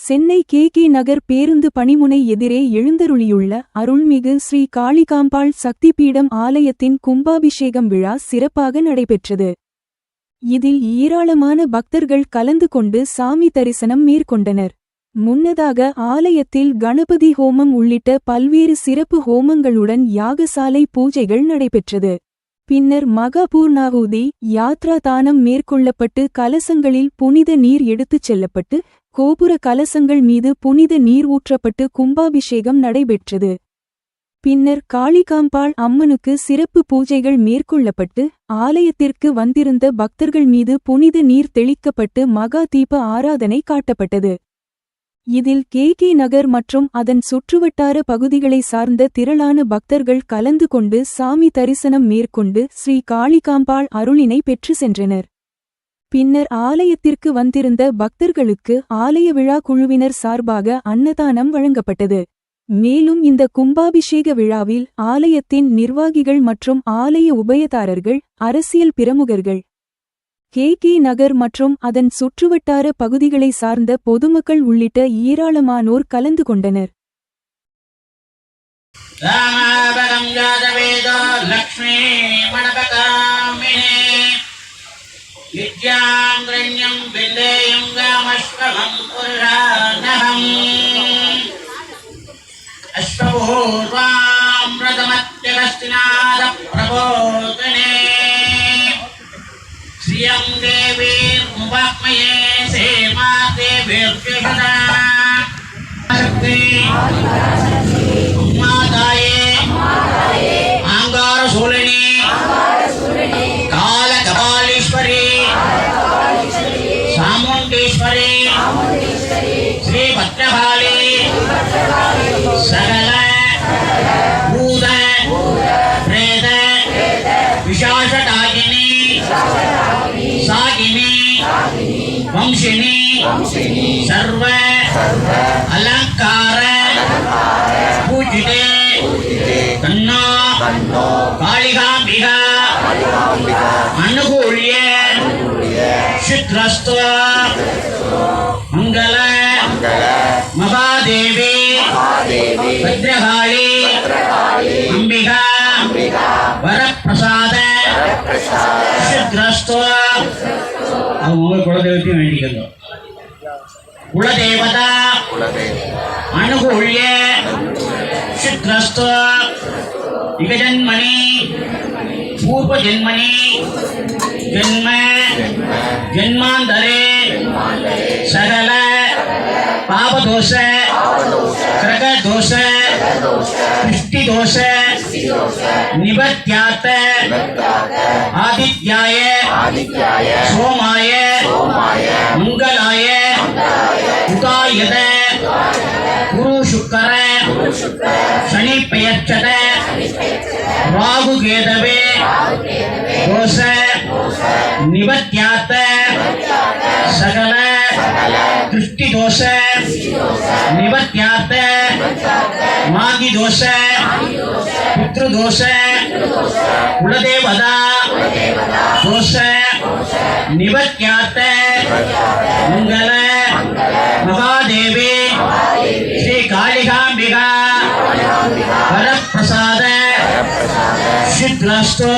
Chennai K K நகர் பேருந்து பணிமுனை எதிரே எழுந்தருளியுள்ள அருள்மிகு ஸ்ரீ காளிகாம்பாள் சக்திபீடம் ஆலயத்தின் கும்பாபிஷேகம் விழா சிறப்பாக நடைபெற்றது. இதில் ஏராளமான பக்தர்கள் கலந்து கொண்டு சாமி தரிசனம் மேற்கொண்டனர். முன்னதாக ஆலயத்தில் கணபதி ஹோமம் உள்ளிட்ட பல்வேறு சிறப்பு ஹோமங்களுடன் யாகசாலை பூஜைகள் நடைபெற்றது. பின்னர் மகாபூர்ணாகுதி யாத்ரா தானம் மேற்கொள்ளப்பட்டு கலசங்களில் புனித நீர் எடுத்துச் செல்லப்பட்டு கோபுர கலசங்கள் மீது புனித நீர் ஊற்றப்பட்டு கும்பாபிஷேகம் நடைபெற்றது. பின்னர் காளிகாம்பாள் அம்மனுக்கு சிறப்பு பூஜைகள் மேற்கொள்ளப்பட்டு ஆலயத்திற்கு வந்திருந்த பக்தர்கள் மீது புனித நீர் தெளிக்கப்பட்டு மகா தீப ஆராதனை காட்டப்பட்டது. இதில் கே. கே. நகர் மற்றும் அதன் சுற்றுவட்டார பகுதிகளை சார்ந்த திரளான பக்தர்கள் கலந்து கொண்டு சாமி தரிசனம் மேற்கொண்டு ஸ்ரீ காளிகாம்பாள் அருளினை பெற்று சென்றனர். பின்னர் ஆலயத்திற்கு வந்திருந்த பக்தர்களுக்கு ஆலய விழா குழுவினர் சார்பாக அன்னதானம் வழங்கப்பட்டது. மேலும் இந்த கும்பாபிஷேக விழாவில் ஆலயத்தின் நிர்வாகிகள் மற்றும் ஆலய உபயதாரர்கள் அரசியல் பிரமுகர்கள் கே. கே. நகர் மற்றும் அதன் சுற்றுவட்டார பகுதிகளை சார்ந்த பொதுமக்கள் உள்ளிட்ட ஏராளமானோர் கலந்து கொண்டனர். லக்ஷ்மி अश्वपूर्वामृतमत्यगस्तिनादप्रबोधने श्रियं देवीर्मुवाह्मये सेमा देवीर्जुषदा शक्ति வம்சினி சர்வ அலங்கார பூஜிதே தன்னோ காளிகாம்பிகா அனுகூல்ய சித்ரஸ்து மங்கள மகாதேவி பத்ரகாளி அம்பிகா வரப்பிரசாத. அவங்க குலதெய்வத்தையும் வேண்டிக்கிறோம் குலதேவதா அனுகூல்ய சித்ரஸ்து யுகஜன்மணி பூர்வஜன்மணி. ஜன்ம. ஜன்மாந்தரே. சகல पाप दोष है कृत दोष है पुष्टि दोष है निबत्यात आदित्याय सोमाय मंगलाय गुरु शुक्र शनि राहु दोष निबत्यात सकल சகல திருஷ்டி தோஷ நிவர்த்தியாத்த மாதி தோஷ புத்திர தோஷ குலதேவதா தோஷ நிவர்த்தியாத்த மங்கள மகாதேவி ஸ்ரீ காளிகாம்பிகா வரப்பிரசாத சித்ரஸ்து